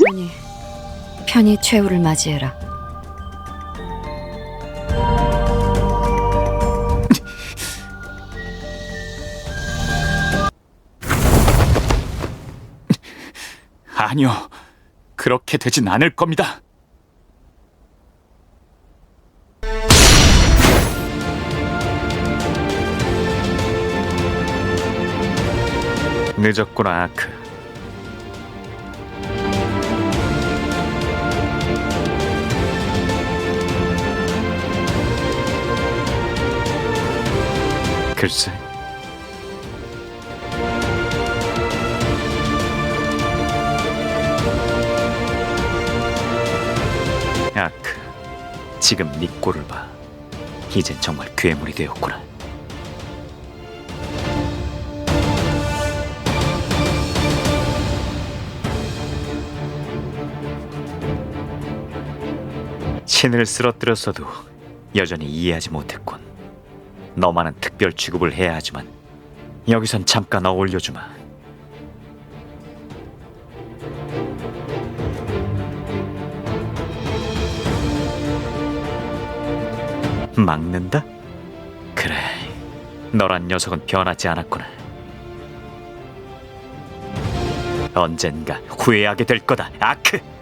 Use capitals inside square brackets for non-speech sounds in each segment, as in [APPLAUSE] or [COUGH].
그러니 편히 최후를 맞이해라. [LAUGHS] 아니요. 그렇게 되진 않을 겁니다. 늦었구나, 아크. 글쎄. 아크, 지금 네 꼴을 봐. 이젠 정말 괴물이 되었구나. 신을 쓰러뜨렸어도 여전히 이해하지 못했군. 너만은 특별 취급을 해야 하지만 여기선 잠깐 어울려주마. 막는다? 그래, 너란 녀석은 변하지 않았구나. 언젠가 후회하게 될 거다, 아크!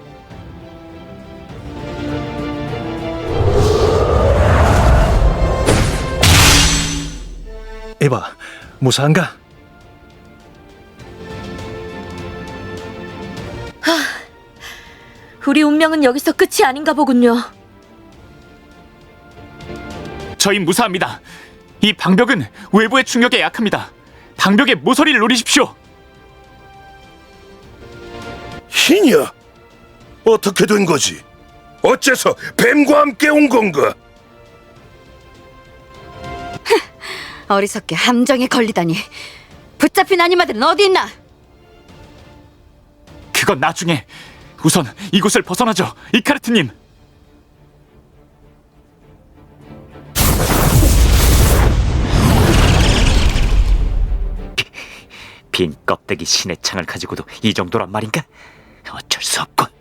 에바, 무사한가? 우리 운명은 여기서 끝이 아닌가 보군요. 저희 무사합니다. 이 방벽은 외부의 충격에 약합니다. 방벽의 모서리를 노리십시오. 희냐? 어떻게 된 거지? 어째서 뱀과 함께 온 건가? 어리석게 함정에 걸리다니. 붙잡힌 아니마들은 어디 있나? 그건 나중에. 우선 이곳을 벗어나죠, 이카르트님. 빈 껍데기 신의 창을 가지고도 이 정도란 말인가? 어쩔 수 없군.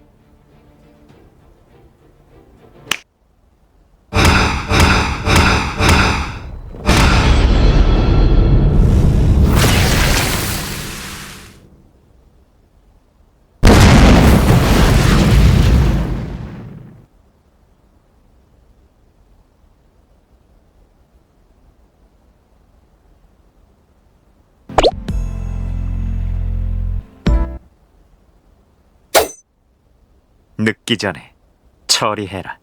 늦기 전에 처리해라.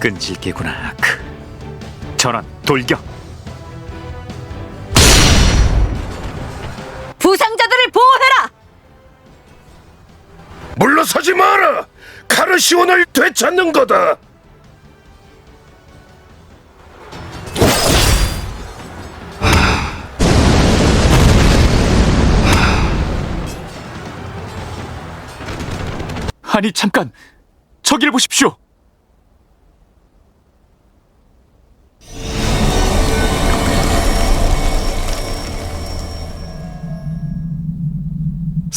끈질기구나, 아크. 전원 돌격. 물러서지 마라! 카르시온을 되찾는 거다! 아니 잠깐 저기를 보십시오.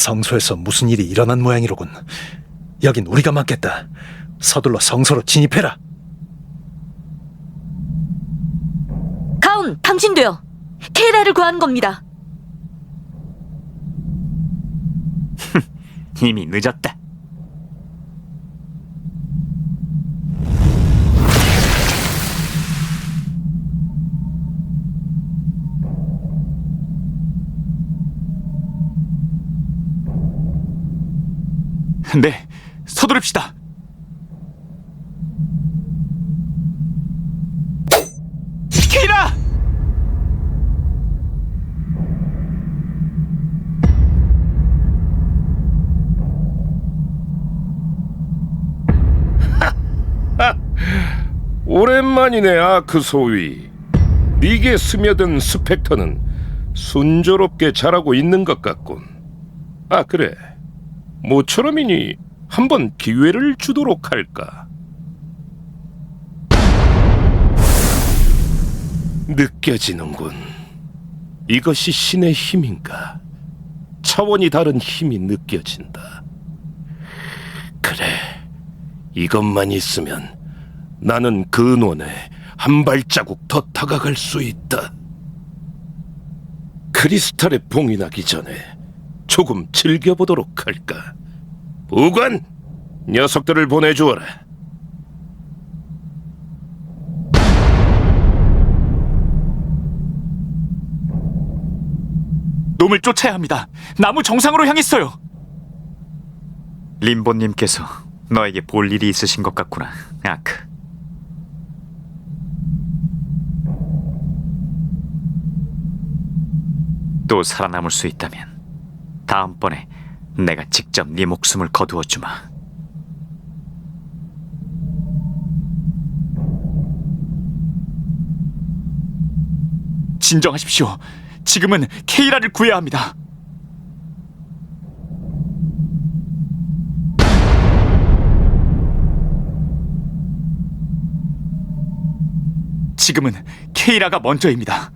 성소에서 무슨 일이 일어난 모양이로군. 여긴 우리가 맡겠다. 서둘러 성소로 진입해라. 가운, 당신도요. 케이라를 구하는 겁니다. [LAUGHS] 이미 늦었다. 네, 서두릅시다. 키라! 오랜만이네, 아크 소위. 네게 스며든 스펙터는 순조롭게 자라고 있는 것 같군. 아 그래, 모처럼이니 한번 기회를 주도록 할까? 느껴지는군. 이것이 신의 힘인가? 차원이 다른 힘이 느껴진다. 그래, 이것만 있으면 나는 근원에 한 발자국 더 다가갈 수 있다. 크리스탈에 봉이 나기 전에 조금 즐겨보도록 할까? 부관! 녀석들을 보내주어라. 놈을 쫓아야 합니다. 나무 정상으로 향했어요. 림보님께서 너에게 볼 일이 있으신 것 같구나, 아크. 또 살아남을 수 있다면 다음번에 내가 직접 네 목숨을 거두어 주마. 진정하십시오. 지금은 케이라를 구해야 합니다. 지금은 케이라가 먼저입니다.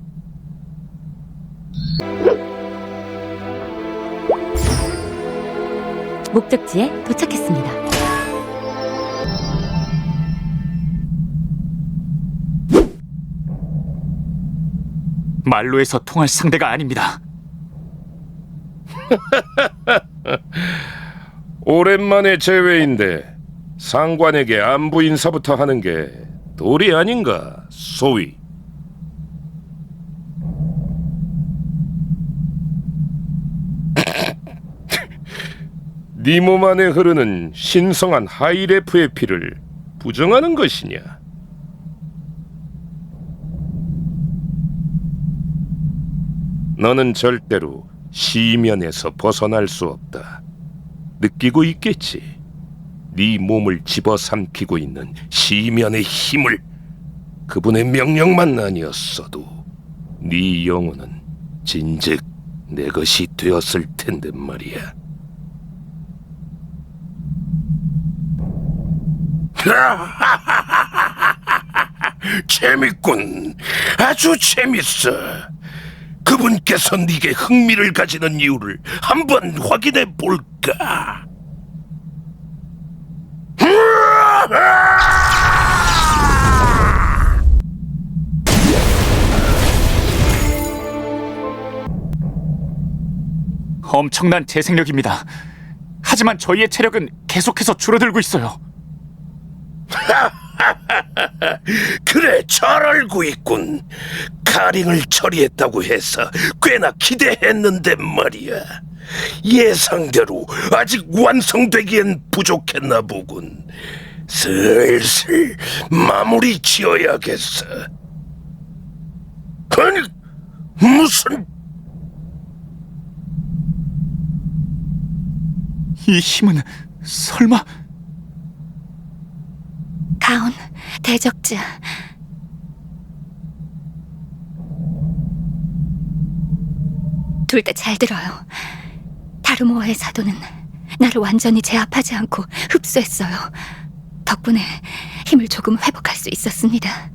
목적지에 도착했습니다. 말로 해서 통할 상대가 아닙니다. [LAUGHS] 오랜만에 재회인데 상관에게 안부 인사부터 하는 게 도리 아닌가, 소위. 네 몸 안에 흐르는 신성한 하이레프의 피를 부정하는 것이냐? 너는 절대로 시면에서 벗어날 수 없다. 느끼고 있겠지. 네 몸을 집어삼키고 있는 시면의 힘을 그분의 명령만 아니었어도 네 영혼은 진즉 내 것이 되었을 텐데 말이야. [LAUGHS] 재밌군. 아주 재밌어. 그분께서 네게 흥미를 가지는 이유를 한번 확인해 볼까? 엄청난 재생력입니다. 하지만 저희의 체력은 계속해서 줄어들고 있어요. [LAUGHS] 그래, 잘 알고 있군. 카링을 처리했다고 해서 꽤나 기대했는데 말이야. 예상대로 아직 완성되기엔 부족했나 보군. 슬슬 마무리 지어야겠어. 아니, 무슨 이 힘은 설마 가온, 대적자. 둘 다 잘 들어요. 다루모어의 사도는 나를 완전히 제압하지 않고 흡수했어요. 덕분에 힘을 조금 회복할 수 있었습니다.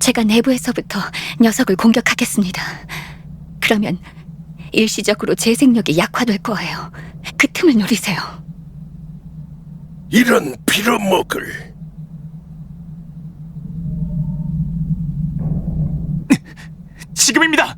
제가 내부에서부터 녀석을 공격하겠습니다. 그러면 일시적으로 제 생력이 약화될 거예요. 그 틈을 노리세요. 이런 빌어먹을 지금입니다.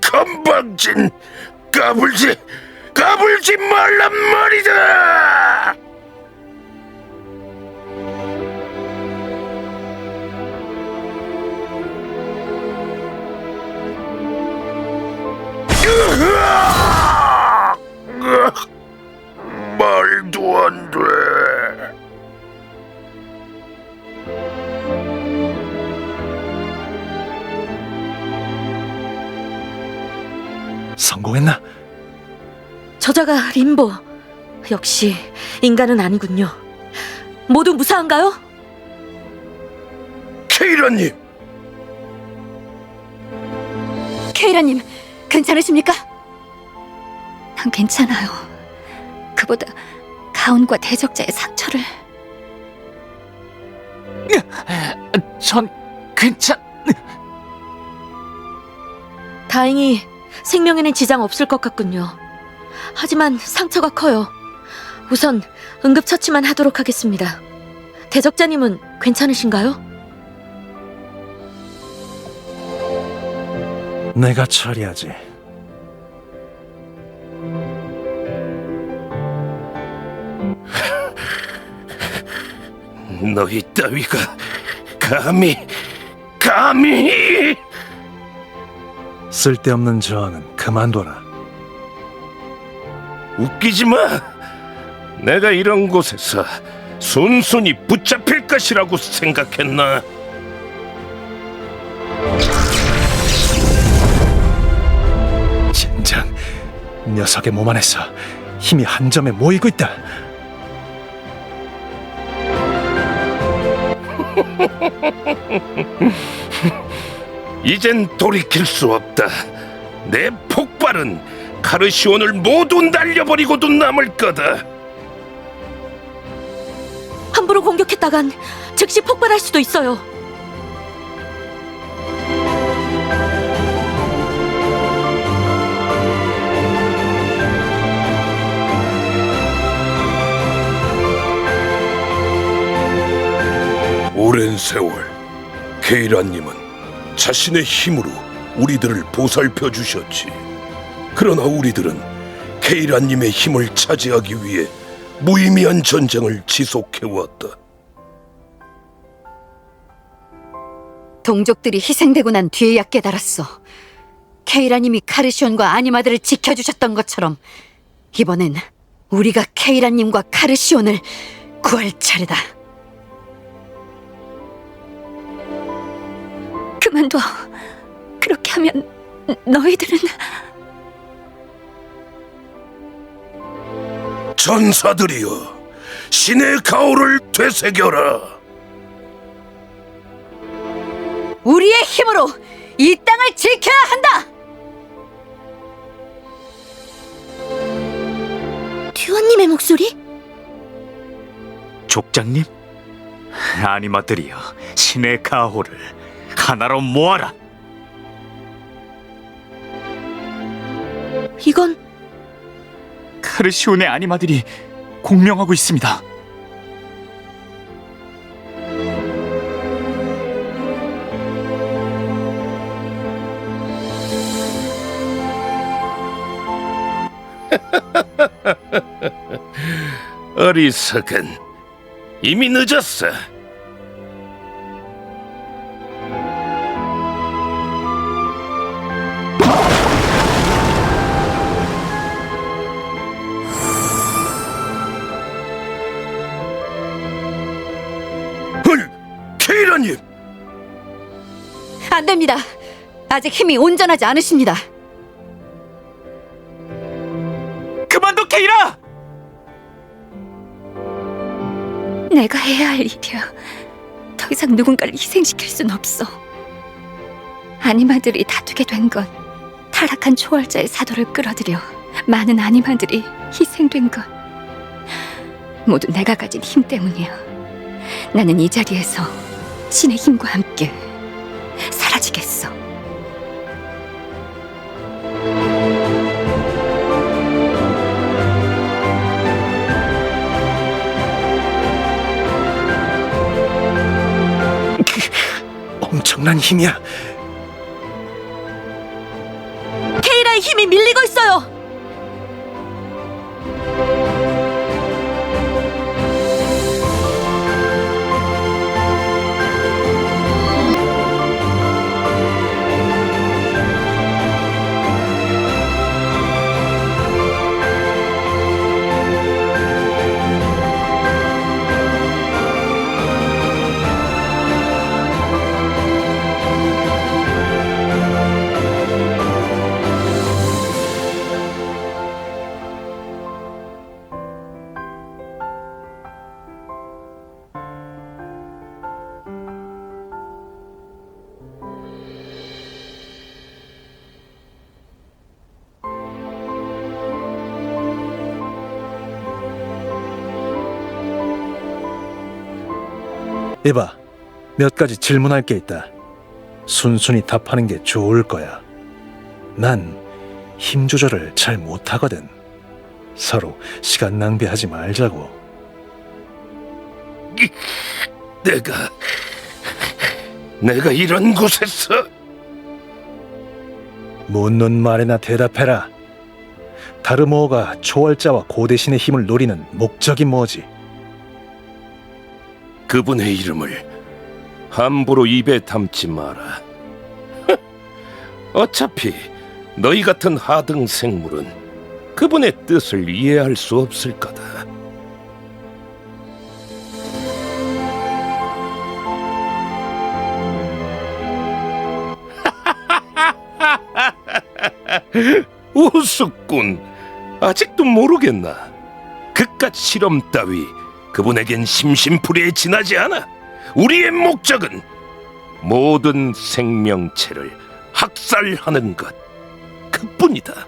건방진 까불지 까불지 말란 말이다. 저자가 림보. 역시 인간은 아니군요. 모두 무사한가요? 케이라님, 케이라님, 괜찮으십니까? 난 괜찮아요. 그보다 가온과 대적자의 상처를 전 괜찮. 다행히 생명에는 지장 없을 것 같군요. 하지만 상처가 커요. 우선 응급처치만 하도록 하겠습니다. 대적자님은 괜찮으신가요? 내가 처리하지. [LAUGHS] 너희 따위가 감히, 감히! 쓸데없는 저항은 그만둬라. 웃기지 마. 내가 이런 곳에서 순순히 붙잡힐 것이라고 생각했나? 진작 녀석의 몸 안에서 힘이 한 점에 모이고 있다. 이젠 돌이킬 수 없다. 내 폭발은 카르시온을 모두 날려버리고도 남을 거다. 함부로 공격했다간 즉시 폭발할 수도 있어요. 오랜 세월 케이라님은 자신의 힘으로 우리들을 보살펴 주셨지. 그러나 우리들은 케이라님의 힘을 차지하기 위해 무의미한 전쟁을 지속해왔다. 동족들이 희생되고 난 뒤에야 깨달았어. 케이라님이 카르시온과 아니마들을 지켜주셨던 것처럼 이번엔 우리가 케이라님과 카르시온을 구할 차례다. 그만둬. 그렇게 하면 너희들은 전사들이여, 신의 가오를 되새겨라. 우리의 힘으로 이 땅을 지켜야 한다. 듀원님의 목소리? 족장님? 아니마들이여 신의 가호를 하나로 모아라 이건 카르시온의 아니마들이 공명하고 있습니다. [LAUGHS] 어리석은 이미 늦었어. 안 됩니다. 아직 힘이 온전하지 않으십니다. 그만둬 케이라! 내가 해야 할 일이야. 더 이상 누군가를 희생시킬 순 없어. 아니마들이 다투게 된 건 타락한 초월자의 사도를 끌어들여 많은 아니마들이 희생된 것. 모두 내가 가진 힘 때문이야. 나는 이 자리에서 신의 힘과 함께 엄청난 힘이야. 이봐, 몇 가지 질문할 게 있다. 순순히 답하는 게 좋을 거야. 난 힘 조절을 잘 못하거든. 서로 시간 낭비하지 말자고. 내가 내가 이런 곳에서 묻는 말에나 대답해라. 다르모어가 초월자와 고대신의 힘을 노리는 목적이 뭐지? 그분의 이름을 함부로 입에 담지 마라. [LAUGHS] 어차피 너희 같은 하등 생물은 그분의 뜻을 이해할 수 없을 거다. [LAUGHS] 우습군. 아직도 모르겠나? 그깟 실험 따위 그분에겐 심심풀이에 지나지 않아. 우리의 목적은 모든 생명체를 학살하는 것 그뿐이다.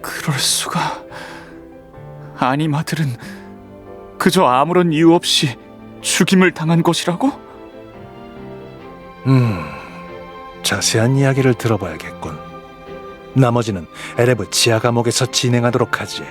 그럴 수가. 아니마들은 그저 아무런 이유 없이 죽임을 당한 것이라고? 음, 자세한 이야기를 들어봐야겠군. 나머지는 에레브 지하 감옥에서 진행하도록 하지.